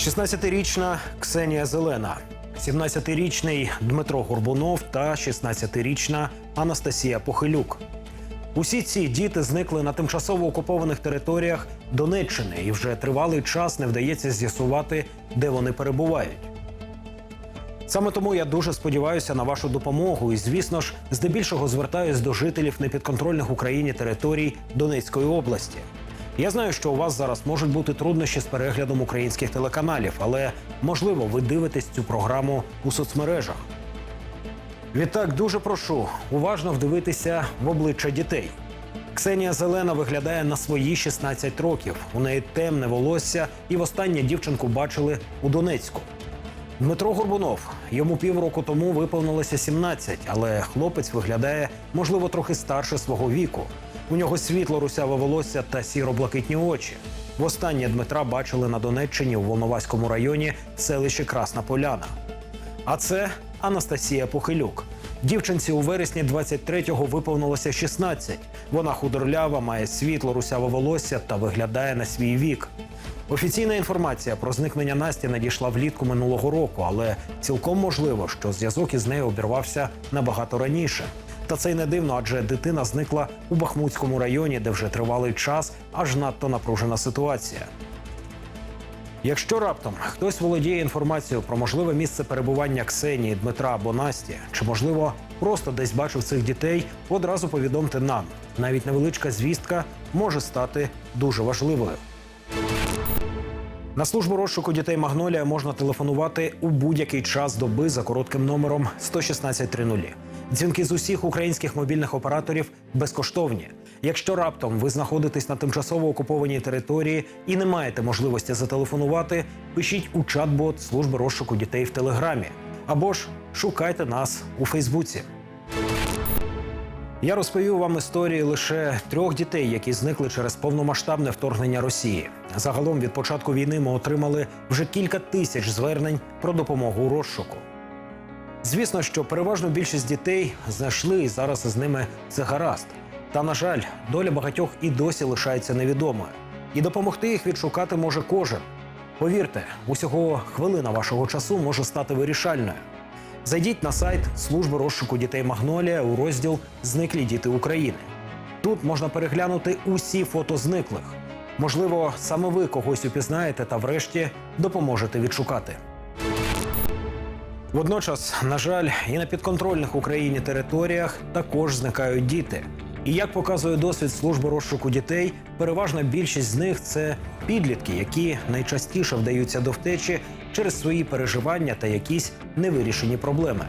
16-річна Ксенія Зелена, 17-річний Дмитро Горбунов та 16-річна Анастасія Похилюк. Усі ці діти зникли на тимчасово окупованих територіях Донеччини, і вже тривалий час не вдається з'ясувати, де вони перебувають. Саме тому я дуже сподіваюся на вашу допомогу і, звісно ж, здебільшого звертаюсь до жителів непідконтрольних Україні територій Донецької області. Я знаю, що у вас зараз можуть бути труднощі з переглядом українських телеканалів, але можливо ви дивитесь цю програму у соцмережах. Відтак дуже прошу уважно вдивитися в обличчя дітей. Ксенія Зелена виглядає на свої 16 років. У неї темне волосся, і востаннє дівчинку бачили у Донецьку. Дмитро Горбунов йому півроку тому виповнилося 17, але хлопець виглядає, можливо, трохи старше свого віку. У нього світло русяве волосся та сіро-блакитні очі. Востаннє Дмитра бачили на Донеччині у Волноваському районі селищі Красна Поляна. А це Анастасія Похилюк. Дівчинці у вересні 23-го виповнилося 16. Вона худорлява, має світло русяве волосся та виглядає на свій вік. Офіційна інформація про зникнення Насті надійшла влітку минулого року, але цілком можливо, що зв'язок із нею обірвався набагато раніше. Та це й не дивно, адже дитина зникла у Бахмутському районі, де вже тривалий час, аж надто напружена ситуація. Якщо раптом хтось володіє інформацією про можливе місце перебування Ксенії, Дмитра або Насті, чи можливо просто десь бачив цих дітей, одразу повідомте нам. Навіть невеличка звістка може стати дуже важливою. На службу розшуку дітей Магнолія можна телефонувати у будь-який час доби за коротким номером 11630. Дзвінки з усіх українських мобільних операторів безкоштовні. Якщо раптом ви знаходитесь на тимчасово окупованій території і не маєте можливості зателефонувати, пишіть у чат-бот служби розшуку дітей в Телеграмі або ж шукайте нас у Фейсбуці. Я розповів вам історії лише трьох дітей, які зникли через повномасштабне вторгнення Росії. Загалом від початку війни ми отримали вже кілька тисяч звернень про допомогу у розшуку. Звісно, що переважну більшість дітей знайшли і зараз із ними все гаразд. Та, на жаль, доля багатьох і досі лишається невідомою. І допомогти їх відшукати може кожен. Повірте, усього хвилина вашого часу може стати вирішальною. Зайдіть на сайт служби розшуку дітей Магнолія у розділ Зниклі діти України. Тут можна переглянути усі фото зниклих. Можливо, саме ви когось упізнаєте та врешті допоможете відшукати. Водночас, на жаль, і на підконтрольних Україні територіях також зникають діти. І як показує досвід служби розшуку дітей, переважна більшість з них це підлітки, які найчастіше вдаються до втечі через свої переживання та якісь невирішені проблеми.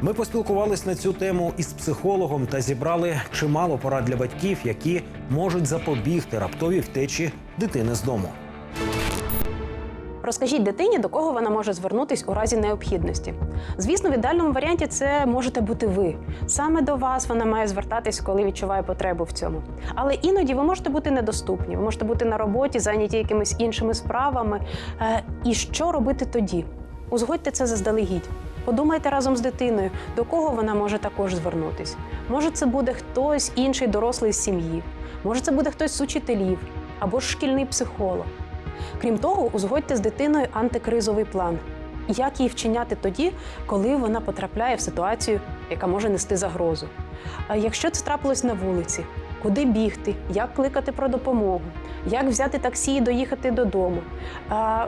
Ми поспілкувались на цю тему із психологом та зібрали чимало порад для батьків, які можуть запобігти раптовій втечі дитини з дому. Розкажіть дитині, до кого вона може звернутись у разі необхідності. Звісно, в ідеальному варіанті це можете бути ви. Саме до вас вона має звертатись, коли відчуває потребу в цьому. Але іноді ви можете бути недоступні, ви можете бути на роботі, зайняті якимись іншими справами. Е, І що робити тоді? Узгодьте це заздалегідь. Подумайте разом з дитиною, до кого вона може також звернутись. Може, це буде хтось інший дорослий з сім'ї, може, це буде хтось з учителів або ж шкільний психолог. Крім того, узгодьте з дитиною антикризовий план. Як її вчиняти тоді, коли вона потрапляє в ситуацію, яка може нести загрозу? А якщо це трапилось на вулиці, куди бігти, як кликати про допомогу, як взяти таксі і доїхати додому?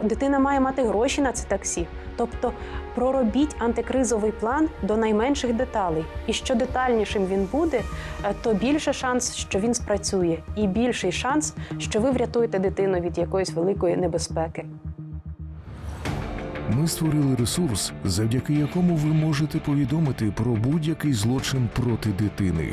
Дитина має мати гроші на це таксі. Тобто проробіть антикризовий план до найменших деталей. І що детальнішим він буде, е, то більше шанс, що він спрацює, і більший шанс, що ви врятуєте дитину від якоїсь великої небезпеки. Ми створили ресурс, завдяки якому ви можете повідомити про будь-який злочин проти дитини.